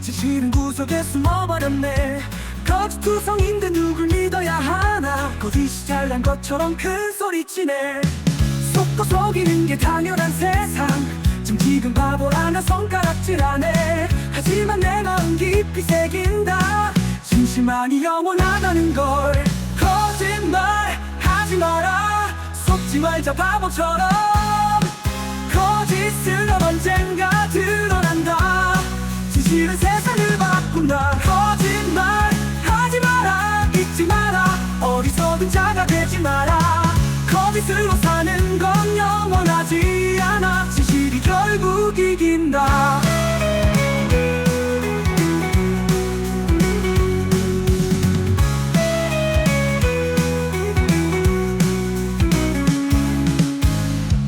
진실은 구석에 숨어버렸네. 거짓투성인데 누굴 믿어야 하나? 거짓이 잘난 것처럼 큰 소리치네. 속고 속이는 게 당연한 세상. 좀 지금 바보라나 손가락질하네 하지만 내 마음 깊이 새긴다. 진실만이 영원하다는 걸. 거짓말 하지 마라. 속지 말자 바보처럼 마라. 거짓으로 사는 건 영원하지 않아. 진실이 결국 이긴다.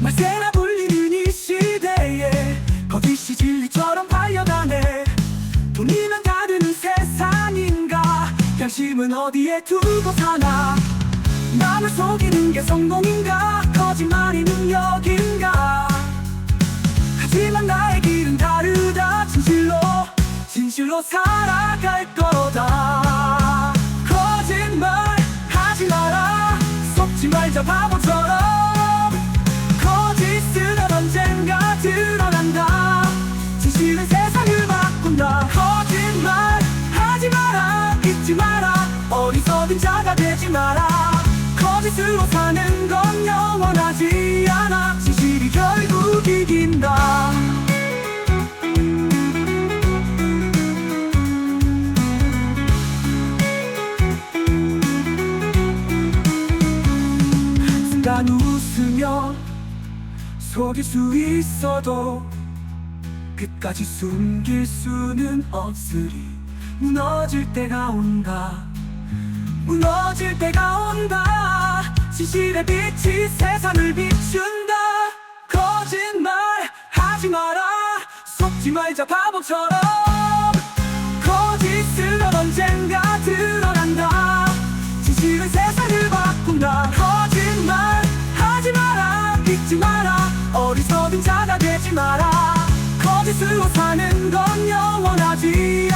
말세나 불리는 이 시대에 거짓이 진리처럼 팔려가네. 돈이면 다 되는 세상인가? 양심은 어디에 두고 사나 남을 속이는 게 성공인가? 거짓말이 능력인가? 하지만 나의 길은 다르다. 진실로 진실로 살아갈 거다. 거짓말 하지 마라. 속지 말자 바보처럼. 거짓은 언젠가 드러난다. 진실은 세상을 바꾼다. 거짓말 하지 마라. 잊지 마라. 어리석은 자가 되지 마라 거짓으로 사는 건 영원하지 않아. 진실이 결국 이긴다. 한순간 웃으며 속일 수 있어도 끝까지 숨길 수는 없으리. 무너질 때가 온다 무너질 때가 온다. 진실의 빛이 세상을 비춘다. 거짓말 하지 마라. 속지 말자 바보처럼. 거짓은 언젠가 드러난다. 진실은 세상을 바꾼다. 거짓말 하지 마라. 믿지 마라. 어리석은 자가 되지 마라. 거짓으로 사는 건 영원하지